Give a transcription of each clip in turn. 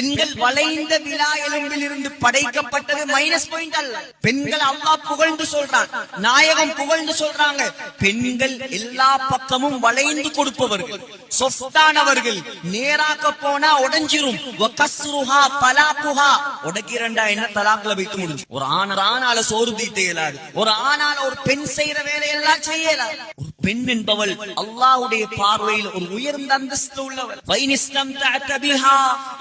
பெண்கள் வளைந்த விழா எலும்பில் இருந்து படைக்கப்பட்டது மைனஸ் பாயிண்ட் அல்ல. பெண்கள் அல்லா புகழ்ந்து சொல்றான் நாயகம் புகழ்ந்து சொல்றாங்க. பெண்கள் எல்லா பக்கமும் வளைந்து கொடுப்பவர்கள் சொஃப்டானவர்கள் நேராக்க போனா உடைஞ்சிரும். வகஸ்ருஹா தலாக்குஹா. உடைக்கிறண்டா என்ன தலாக்குல வைத்து முடிஞ்சு. ஒரு ஆண் ஆணால சோறு தீட்ட இயலாது. ஒரு ஆணால ஒரு பெண் செய்யற வேலையெல்லாம் செய்யலாம். ஒரு பெண் என்பவள் அல்லாஹ்வுடைய பார்வையில் ஒரு உயர்ந்த அந்தஸ்து உள்ளவள். வைன் இஸ்தம்தஅத பிஹா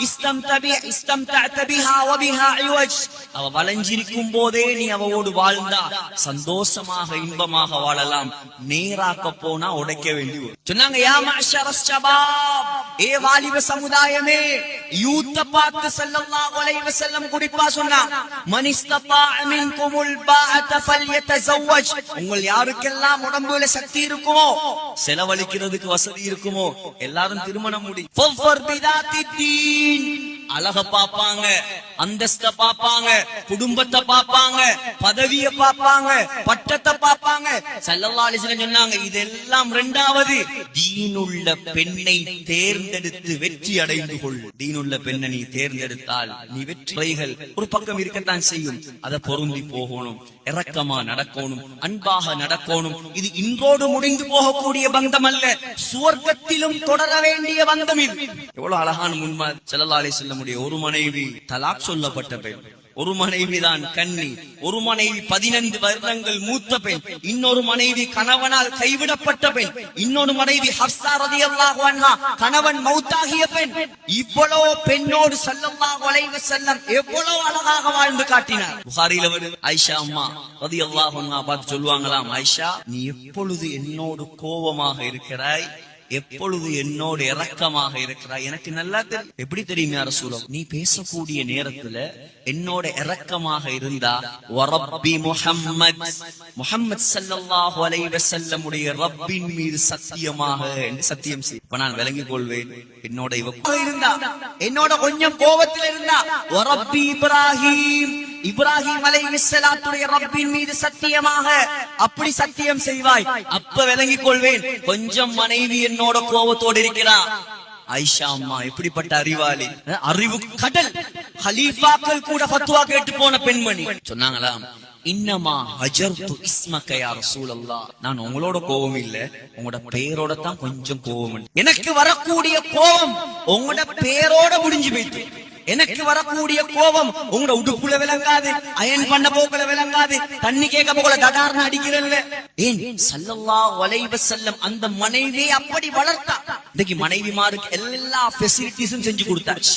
இஸ்தம்தபி இஸ்தம்தஅத பிஹா வபிஹா இவஜ். அவ வளைஞ்சிருக்கும் போதே நீ அவவோடு வாழ்ந்தா சந்தோஷமாக இன்பமாக வாழலாம். நேராக்க போனா உடைக்க வேண்டி சொன்னாங்க யா மாஷரஸ் ஷபாப் ஏ வாலிப சமுதாயமே யூத்த பார்த்து ஸல்லல்லாஹு அலைஹி வஸல்லம் குறிப்பா சொன்னா. மன் இஸ்தபா மின்குமுல் பாஅத ஃபல்யதஸவ்வஜ். உங்கள் யாருக்கெல்லாம் உடம்புல சக்தி இருக்குமோ செலவழிக்கிறதுக்கு வசதி இருக்குமோ எல்லாரும் திருமணம் முடி ஃபஃபர் பிதாத்தி தீன் அழக பாப்பாங்க அந்தஸ்த பாப்பாங்க குடும்பத்தை பாப்பாங்க பதவிய பாப்பாங்க பட்டத்தை பாப்பாங்க சல்லல்லா சொன்னாங்க இதெல்லாம் ரெண்டாவது தீனுள்ள பெண்ணை தேர்ந்தெடுத்து வெற்றி அடைந்து கொள். தீனுள்ள பெண்ணை நீ தேர்ந்தெடுத்தால் நீ வெற்றிகள் ஒரு பக்கம் இருக்கத்தான் செய்யும். அதை பொருந்தி போகணும் இறக்கமா நடக்கணும் அன்பாக நடக்கணும். இது இன்றோடு முடிந்து போகக்கூடிய பந்தம் அல்ல சுவர்க்கத்திலும் தொடர வேண்டிய பந்தம் இது. எவ்வளவு அழகான முன்மா செல்லலாலே சொல்ல முடியும் ஒரு மனைவி தலாக் சொல்லப்பட்ட பெண். ஒரு மனைவிதான் கண்ணி ஒரு மனைவி பதினைந்து வருடங்கள் மூத்த பெண். இன்னொரு மனைவி கணவனால் கைவிடப்பட்ட பெண். இன்னொரு மனைவி ஹப்சா ரதி அன்ஹா கணவன் மௌத்தாகிய பெண். இவ்வளவு பெண்ணோடு செல்லம்மா வளைவு செல்லம் எவ்வளவு அழகாக வாழ்ந்து காட்டினார். புகாரில வருது ஐஷா அம்மா ரதி அல்லாஹ் பார்த்து சொல்லுவாங்களாம் ஐஷா நீ எப்பொழுது என்னோடு கோபமாக இருக்கிறாய்? எப்பொழுது என்னோடு இறக்கமாக இருக்கிறாய்? எனக்கு நல்லா தெரியும் எப்படி தெரியும் யார சூழல் நீ பேசக்கூடிய நேரத்துல என்னோட இறக்கமாக இருந்தா வரப்பி முஹம்மத் முஹம்மத் ஸல்லல்லாஹு அலைஹி வஸல்லம் உடைய ரப்பின் மீது சத்தியமாக என்று சத்தியம் செய். இப்ப நான் விளங்கிக் கொள்வேன். என்னோட இவ இருந்தா என்னோட கொஞ்சம் கோபத்தில் இருந்தா வரப்பி இப்ராஹிம் இப்ராஹிம் அலை அலைஹிஸ்ஸலாத்துடைய ரப்பின் மீது சத்தியமாக அப்படி சத்தியம் செய்வாய். அப்ப விளங்கிக் கொள்வேன் கொஞ்சம் மனைவி என்னோட கோபத்தோடு இருக்கிறான் ஐஷா அம்மா எப்படிப்பட்ட அறிவாளி? அறிவு கடல். ஹலீஃபாக்கள் கூட பத்துவா கேட்டு போன பெண்மணி. சொன்னாங்களாம் இன்னமா ஹஜர்து இஸ்மக யா ரசூலல்லாஹ். நான் உங்களோட கோபம் இல்ல. உங்களோட பெயரோட தான் கொஞ்சம் கோபம் எனக்கு வரக்கூடிய கோபம் உங்களோட பெயரோட முடிஞ்சு போயிட்டு. எனக்கு வரக்கூடிய கோபம் உங்களோட உடுப்புல விளங்காது அயன் பண்ண போக்குல விளங்காது தண்ணி கேட்க போக்குல தடார்னு அடிக்கிறல்ல ஏன்? சல்லல்லா வலைவ செல்லம் அந்த மனைவியை அப்படி வளர்த்தா. இன்னைக்கு மனைவிமாருக்கு எல்லா ஃபெசிலிட்டிஸும் செஞ்சு கொடுத்தாச்சு.